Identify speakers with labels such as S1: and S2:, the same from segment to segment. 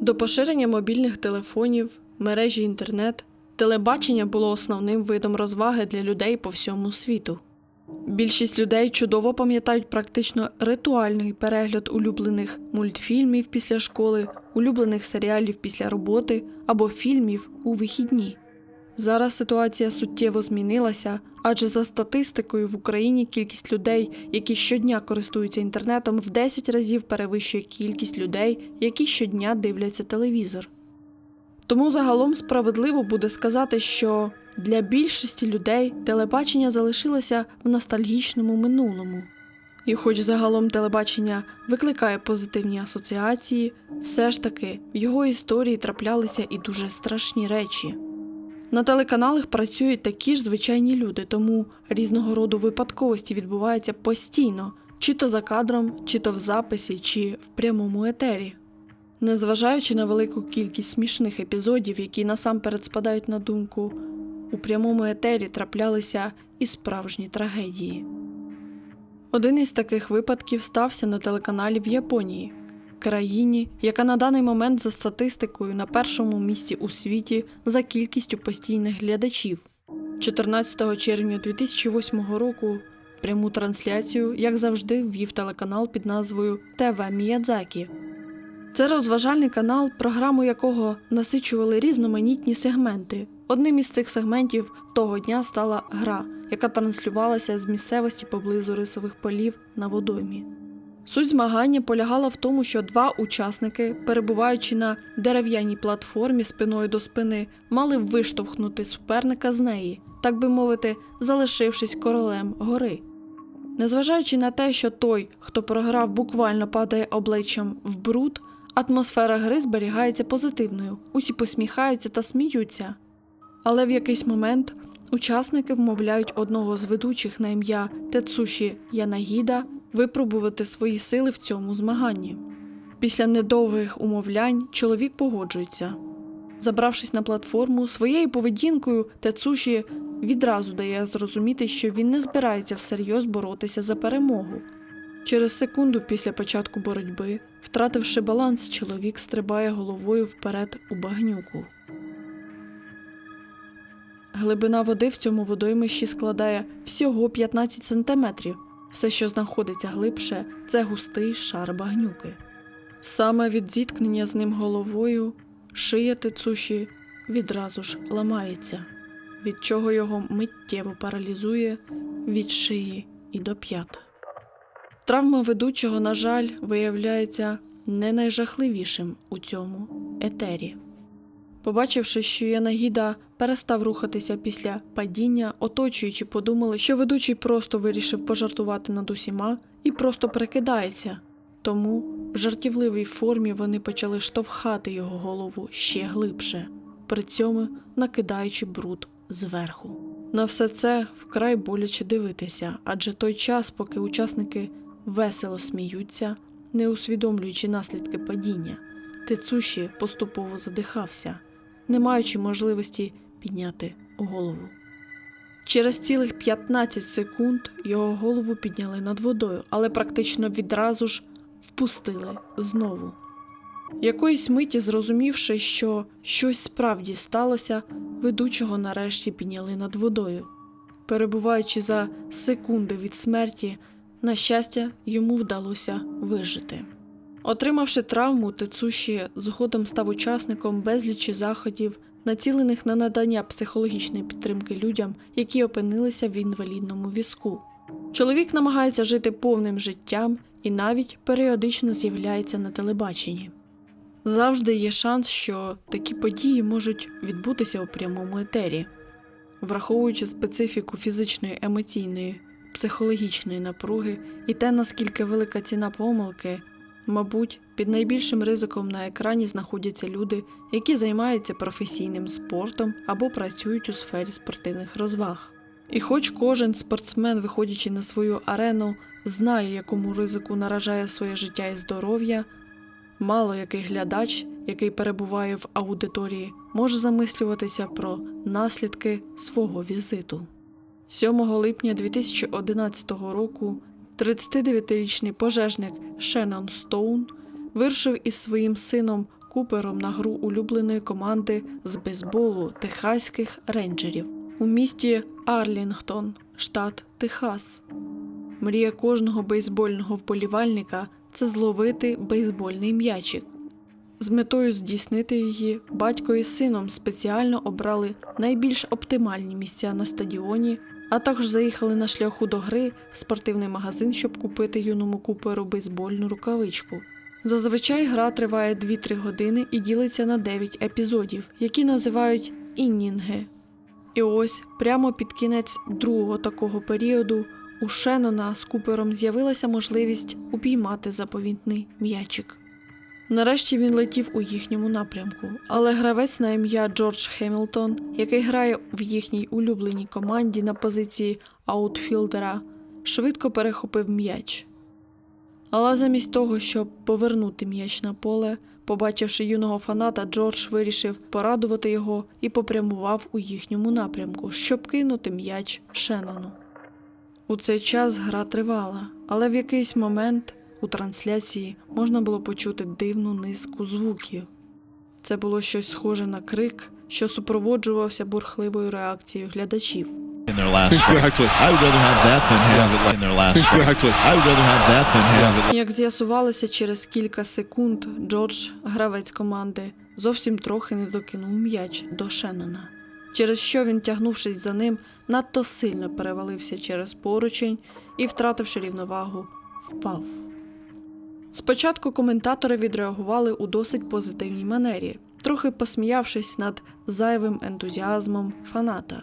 S1: До поширення мобільних телефонів, мережі інтернет, телебачення було основним видом розваги для людей по всьому світу. Більшість людей чудово пам'ятають практично ритуальний перегляд улюблених мультфільмів після школи, улюблених серіалів після роботи або фільмів у вихідні. Зараз ситуація суттєво змінилася, адже за статистикою в Україні кількість людей, які щодня користуються інтернетом, в 10 разів перевищує кількість людей, які щодня дивляться телевізор. Тому загалом справедливо буде сказати, що для більшості людей телебачення залишилося в ностальгічному минулому. І хоч загалом телебачення викликає позитивні асоціації, все ж таки в його історії траплялися і дуже страшні речі. На телеканалах працюють такі ж звичайні люди, тому різного роду випадковості відбуваються постійно, чи то за кадром, чи то в записі, чи в прямому етері. Незважаючи на велику кількість смішних епізодів, які насамперед спадають на думку, у прямому етері траплялися і справжні трагедії. Один із таких випадків стався на телеканалі в Японії, країні, яка на даний момент за статистикою на першому місці у світі за кількістю постійних глядачів. 14 червня 2008 року пряму трансляцію, як завжди, ввів телеканал під назвою ТВ Міядзакі. Це розважальний канал, програму якого насичували різноманітні сегменти. Одним із цих сегментів того дня стала гра, яка транслювалася з місцевості поблизу рисових полів на водоймі. Суть змагання полягала в тому, що два учасники, перебуваючи на дерев'яній платформі спиною до спини, мали виштовхнути суперника з неї, так би мовити, залишившись королем гори. Незважаючи на те, що той, хто програв, буквально падає обличчям в бруд, атмосфера гри зберігається позитивною, усі посміхаються та сміються. Але в якийсь момент учасники вмовляють одного з ведучих на ім'я Тецуші Янагіда випробувати свої сили в цьому змаганні. Після недовгих умовлянь чоловік погоджується. Забравшись на платформу, своєю поведінкою Тецуші відразу дає зрозуміти, що він не збирається всерйоз боротися за перемогу. Через секунду після початку боротьби, втративши баланс, чоловік стрибає головою вперед у багнюку. Глибина води в цьому водоймищі складає всього 15 сантиметрів. Все, що знаходиться глибше, це густий шар багнюки. Саме від зіткнення з ним головою шия Тецуші відразу ж ламається, від чого його миттєво паралізує від шиї і до п'ят. Травма ведучого, на жаль, виявляється не найжахливішим у цьому етері. Побачивши, що Янагіда перестав рухатися після падіння, оточуючи, подумали, що ведучий просто вирішив пожартувати над усіма і просто прикидається. Тому в жартівливій формі вони почали штовхати його голову ще глибше, при цьому накидаючи бруд зверху. На все це вкрай боляче дивитися, адже той час, поки учасники весело сміються, не усвідомлюючи наслідки падіння, Тецуші поступово задихався, не маючи можливості підняти голову. Через цілих 15 секунд його голову підняли над водою, але практично відразу ж впустили знову. Якоїсь миті, зрозумівши, що щось справді сталося, ведучого нарешті підняли над водою. Перебуваючи за секунди від смерті, на щастя, йому вдалося вижити. Отримавши травму, Тецуші згодом став учасником безлічі заходів, націлених на надання психологічної підтримки людям, які опинилися в інвалідному візку. Чоловік намагається жити повним життям і навіть періодично з'являється на телебаченні. Завжди є шанс, що такі події можуть відбутися у прямому етері. Враховуючи специфіку фізичної, емоційної, психологічної напруги і те, наскільки велика ціна помилки, мабуть, під найбільшим ризиком на екрані знаходяться люди, які займаються професійним спортом або працюють у сфері спортивних розваг. І хоч кожен спортсмен, виходячи на свою арену, знає, якому ризику наражає своє життя і здоров'я, мало який глядач, який перебуває в аудиторії, може замислюватися про наслідки свого візиту. 7 липня 2011 року 39-річний пожежник Шеннон Стоун вирушив із своїм сином Купером на гру улюбленої команди з бейсболу техаських рейнджерів у місті Арлінгтон, штат Техас. Мрія кожного бейсбольного вболівальника це зловити бейсбольний м'ячик. З метою здійснити її батько із сином спеціально обрали найбільш оптимальні місця на стадіоні, а також заїхали на шляху до гри в спортивний магазин, щоб купити юному куперу бейсбольну рукавичку. Зазвичай гра триває 2-3 години і ділиться на 9 епізодів, які називають іннінги. І ось прямо під кінець другого такого періоду у Шеннона з Купером з'явилася можливість упіймати заповітний м'ячик. Нарешті він летів у їхньому напрямку, але гравець на ім'я Джордж Хемілтон, який грає в їхній улюбленій команді на позиції аутфілдера, швидко перехопив м'яч. Але замість того, щоб повернути м'яч на поле, побачивши юного фаната, Джордж вирішив порадувати його і попрямував у їхньому напрямку, щоб кинути м'яч Шеннону. У цей час гра тривала, але в якийсь момент у трансляції можна було почути дивну низку звуків. Це було щось схоже на крик, що супроводжувався бурхливою реакцією глядачів.
S2: in their last
S3: Exactly.
S2: I would rather have that than have it in their last
S3: Exactly.
S2: I would rather have that than have it
S1: Як з'ясувалося через кілька секунд, Джордж, гравець команди, зовсім трохи не докинув м'яч до Шеннона, через що він, тягнувшись за ним, надто сильно перевалився через поручень і, втративши рівновагу, впав. Спочатку коментатори відреагували у досить позитивній манері, трохи посміявшись над зайвим ентузіазмом фаната.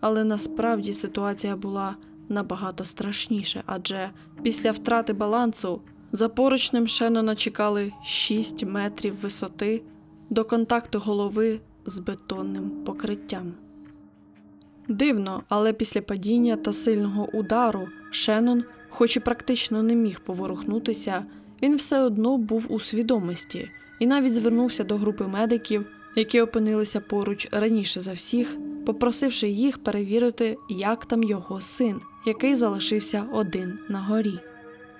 S1: Але насправді ситуація була набагато страшніше, адже після втрати балансу за поручнем Шеннона чекали 6 метрів висоти до контакту голови з бетонним покриттям. Дивно, але після падіння та сильного удару Шеннон, хоч і практично не міг поворухнутися, він все одно був у свідомості і навіть звернувся до групи медиків, які опинилися поруч раніше за всіх, попросивши їх перевірити, як там його син, який залишився один на горі.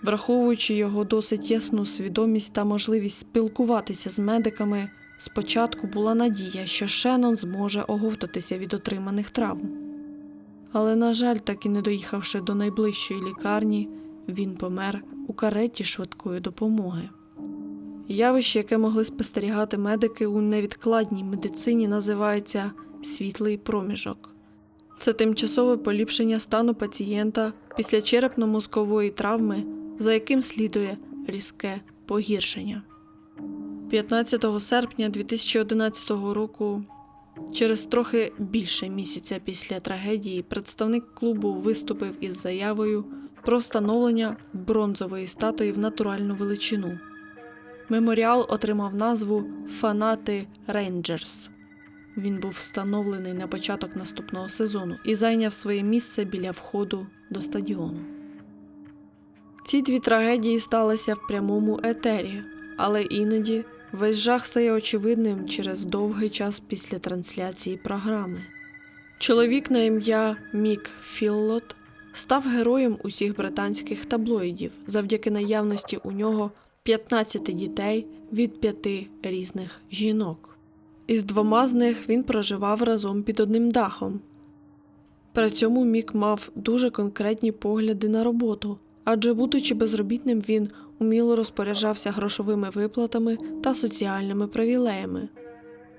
S1: Враховуючи його досить ясну свідомість та можливість спілкуватися з медиками, спочатку була надія, що Шеннон зможе оговтатися від отриманих травм. Але, на жаль, так і не доїхавши до найближчої лікарні, він помер у кареті швидкої допомоги. Явище, яке могли спостерігати медики у невідкладній медицині, називається світлий проміжок. Це тимчасове поліпшення стану пацієнта після черепно-мозкової травми, за яким слідує різке погіршення. 15 серпня 2011 року, через трохи більше місяця після трагедії, представник клубу виступив із заявою про встановлення бронзової статуї в натуральну величину. Меморіал отримав назву Фанати Рейнджерс. Він був встановлений на початок наступного сезону і зайняв своє місце біля входу до стадіону. Ці дві трагедії сталися в прямому етері, але іноді весь жах стає очевидним через довгий час після трансляції програми. Чоловік на ім'я Мік Філлот став героєм усіх британських таблоїдів завдяки наявності у нього 15 дітей від п'яти різних жінок. Із двома з них він проживав разом під одним дахом. При цьому Мік мав дуже конкретні погляди на роботу, адже, будучи безробітним, він уміло розпоряджався грошовими виплатами та соціальними привілеями.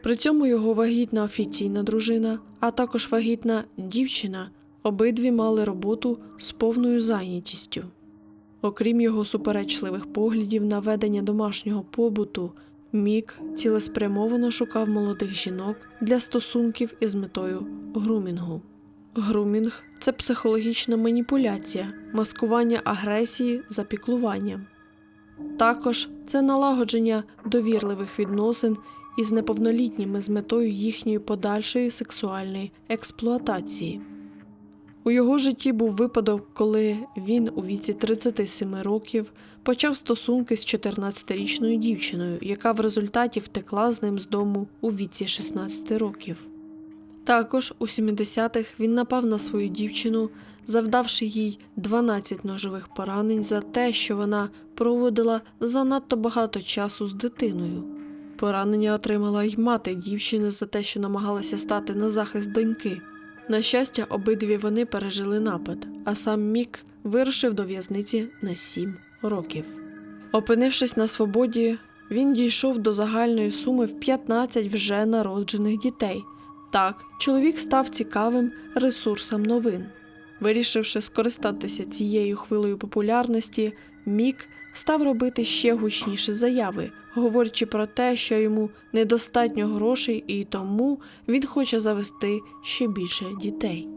S1: При цьому його вагітна офіційна дружина, а також вагітна дівчина обидві мали роботу з повною зайнятістю. Окрім його суперечливих поглядів на ведення домашнього побуту, Мік цілеспрямовано шукав молодих жінок для стосунків із метою грумінгу. Грумінг це психологічна маніпуляція, маскування агресії за піклуванням. Також це налагодження довірливих відносин із неповнолітніми з метою їхньої подальшої сексуальної експлуатації. У його житті був випадок, коли він у віці 37 років почав стосунки з 14-річною дівчиною, яка в результаті втекла з ним з дому у віці 16 років. Також у 70-х він напав на свою дівчину, завдавши їй 12 ножових поранень за те, що вона проводила занадто багато часу з дитиною. Поранення отримала й мати дівчини за те, що намагалася стати на захист доньки. На щастя, обидві вони пережили напад, а сам Мік вирушив до в'язниці на 7 років. Опинившись на свободі, він дійшов до загальної суми в 15 вже народжених дітей. Так, чоловік став цікавим ресурсом новин. Вирішивши скористатися цією хвилею популярності, Мік став робити ще гучніші заяви, говорячи про те, що йому недостатньо грошей і тому він хоче завести ще більше дітей.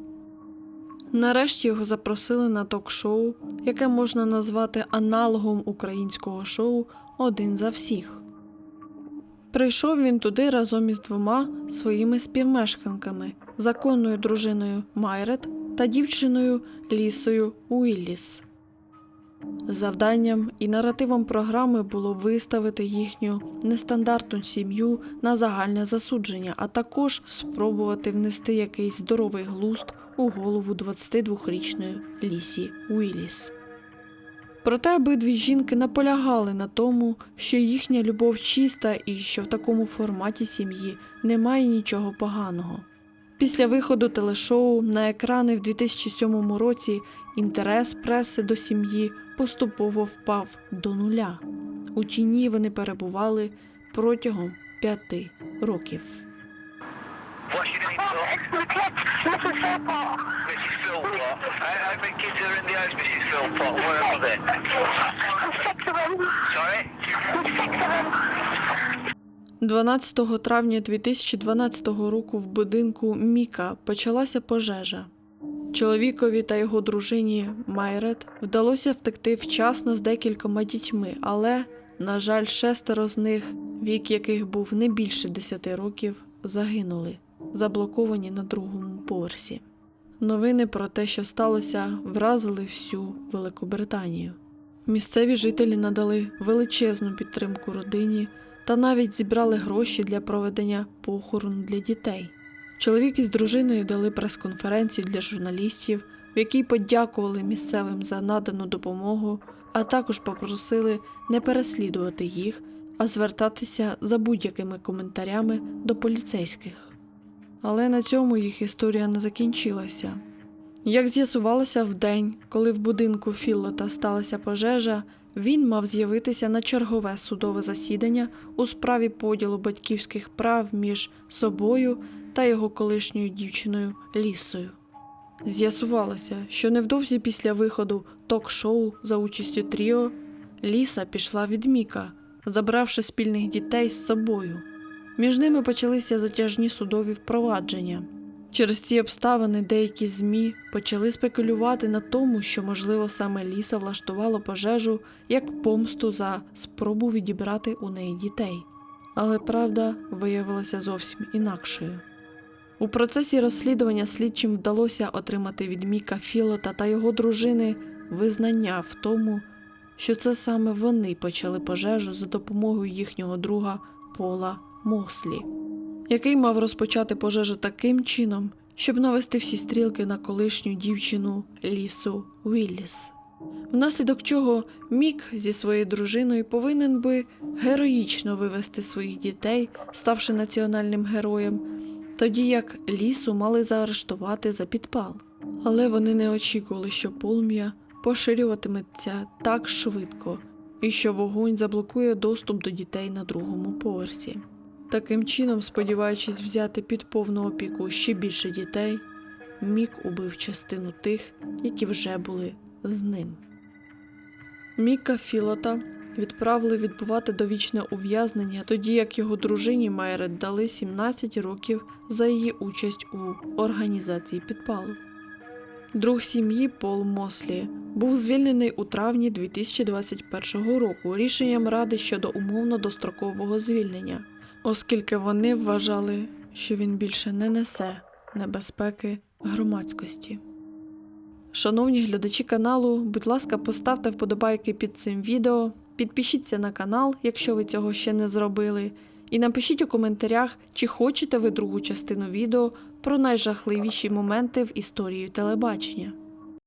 S1: Нарешті його запросили на ток-шоу, яке можна назвати аналогом українського шоу Один за всіх. Прийшов він туди разом із двома своїми співмешканками законною дружиною Майрет та дівчиною Лісою Уілліс. Завданням і наративом програми було виставити їхню нестандартну сім'ю на загальне засудження, а також спробувати внести якийсь здоровий глузд у голову 22-річної Лісі Уілліс. Проте обидві жінки наполягали на тому, що їхня любов чиста і що в такому форматі сім'ї немає нічого поганого. Після виходу телешоу на екрани в 2007 році інтерес преси до сім'ї поступово впав до нуля. У тіні вони перебували протягом п'яти років.
S4: What's your name,
S5: Oh,
S4: sir?
S5: it's Mrs. Philpott.
S4: Mrs. Philpott. How, how many kids are in the house, Mrs. Philpott? Where are they?
S5: I'm six of them.
S4: Sorry?
S5: I'm six of them.
S1: 12 травня 2012 року в будинку Міка почалася пожежа. Чоловікові та його дружині Майрет вдалося втекти вчасно з декількома дітьми, але, на жаль, шестеро з них, вік яких був не більше 10 років, загинули, заблоковані на другому поверсі. Новини про те, що сталося, вразили всю Великобританію. Місцеві жителі надали величезну підтримку родині та навіть зібрали гроші для проведення похорону для дітей. Чоловік із дружиною дали прес-конференцію для журналістів, в якій подякували місцевим за надану допомогу, а також попросили не переслідувати їх, а звертатися за будь-якими коментарями до поліцейських. Але на цьому їх історія не закінчилася. Як з'ясувалося в день, коли в будинку Філлота сталася пожежа, він мав з'явитися на чергове судове засідання у справі поділу батьківських прав між собою та його колишньою дівчиною Лісою. З'ясувалося, що невдовзі після виходу ток-шоу за участю Тріо Ліса пішла від Міка, забравши спільних дітей з собою. Між ними почалися затяжні судові впровадження. Через ці обставини деякі ЗМІ почали спекулювати на тому, що, можливо, саме Ліса влаштувала пожежу як помсту за спробу відібрати у неї дітей. Але правда виявилася зовсім інакшою. У процесі розслідування слідчим вдалося отримати від Міка Філота та його дружини визнання в тому, що це саме вони почали пожежу за допомогою їхнього друга Пола Мослі який мав розпочати пожежу таким чином, щоб навести всі стрілки на колишню дівчину Лісу Вілліс. Внаслідок чого Мік зі своєю дружиною повинен би героїчно вивести своїх дітей, ставши національним героєм, тоді як лісу мали заарештувати за підпал. Але вони не очікували, що полум'я поширюватиметься так швидко і що вогонь заблокує доступ до дітей на другому поверсі. Таким чином, сподіваючись взяти під повну опіку ще більше дітей, Мік убив частину тих, які вже були з ним. Міка Філота відправили відбувати довічне ув'язнення, тоді як його дружині Майрет дали 17 років за її участь у організації підпалу. Друг сім'ї Пол Мослі був звільнений у травні 2021 року рішенням ради щодо умовно дострокового звільнення оскільки вони вважали, що він більше не несе небезпеки громадськості. Шановні глядачі каналу, будь ласка, поставте вподобайки під цим відео, підпишіться на канал, якщо ви цього ще не зробили, І напишіть у коментарях, чи хочете ви другу частину відео про найжахливіші моменти в історії телебачення.